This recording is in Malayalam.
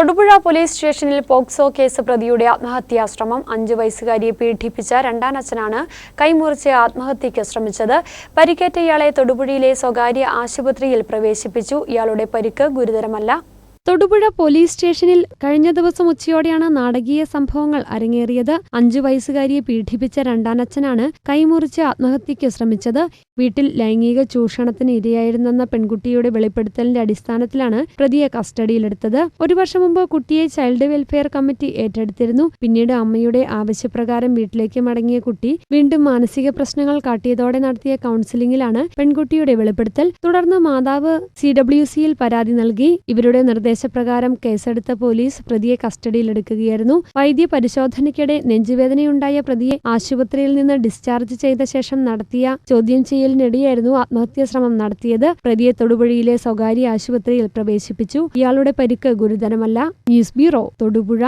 തൊടുപുഴ പോലീസ് സ്റ്റേഷനിൽ പോക്സോ കേസ് പ്രതിയുടെ ആത്മഹത്യാശ്രമം അഞ്ചു വയസ്സുകാരിയെ പീഡിപ്പിച്ച രണ്ടാനച്ഛനാണ് കൈമുറിച്ച് ആത്മഹത്യയ്ക്ക് ശ്രമിച്ചത്. പരിക്കേറ്റ ഇയാളെ തൊടുപുഴയിലെ സ്വകാര്യ ആശുപത്രിയിൽ പ്രവേശിപ്പിച്ചു. ഇയാളുടെ പരിക്ക് ഗുരുതരമല്ല. തൊടുപുഴ പോലീസ് സ്റ്റേഷനിൽ കഴിഞ്ഞ ദിവസം ഉച്ചയോടെയാണ് നാടകീയ സംഭവങ്ങൾ അരങ്ങേറിയത്. അഞ്ചു വയസ്സുകാരിയെ പീഡിപ്പിച്ച രണ്ടാനച്ഛനാണ് കൈമുറിച്ച് ആത്മഹത്യയ്ക്ക് ശ്രമിച്ചത്. വീട്ടിൽ ലൈംഗിക ചൂഷണത്തിന് ഇരയായിരുന്നെന്ന പെൺകുട്ടിയുടെ വെളിപ്പെടുത്തലിന്റെ അടിസ്ഥാനത്തിലാണ് പ്രതിയെ കസ്റ്റഡിയിലെടുത്തത്. ഒരു വർഷം മുമ്പ് കുട്ടിയെ ചൈൽഡ് വെൽഫെയർ കമ്മിറ്റി ഏറ്റെടുത്തിരുന്നു. പിന്നീട് അമ്മയുടെ ആവശ്യപ്രകാരം വീട്ടിലേക്ക് മടങ്ങിയ കുട്ടി വീണ്ടും മാനസിക പ്രശ്നങ്ങൾ കാട്ടിയതോടെ നടത്തിയ കൌൺസിലിംഗിലാണ് പെൺകുട്ടിയുടെ വെളിപ്പെടുത്തൽ. തുടർന്ന് മാതാവ് സി ഡബ്ല്യു സിയിൽ പരാതി നൽകി. ഇവരുടെ നിർദ്ദേശപ്രകാരം കേസെടുത്ത പോലീസ് പ്രതിയെ കസ്റ്റഡിയിലെടുക്കുകയായിരുന്നു. വൈദ്യ പരിശോധനയ്ക്കിടെ നെഞ്ചുവേദനയുണ്ടായ പ്രതിയെ ആശുപത്രിയിൽ നിന്ന് ഡിസ്ചാർജ് ചെയ്ത ശേഷം നടത്തിയ ചോദ്യം ചെയ്യലിനിടെയായിരുന്നു ആത്മഹത്യാ ശ്രമം നടത്തിയത്. പ്രതിയെ തൊടുപുഴയിലെ സ്വകാര്യ ആശുപത്രിയിൽ പ്രവേശിപ്പിച്ചു. ഇയാളുടെ പരിക്ക് ഗുരുതരമല്ല. News bureau Thodupuzha.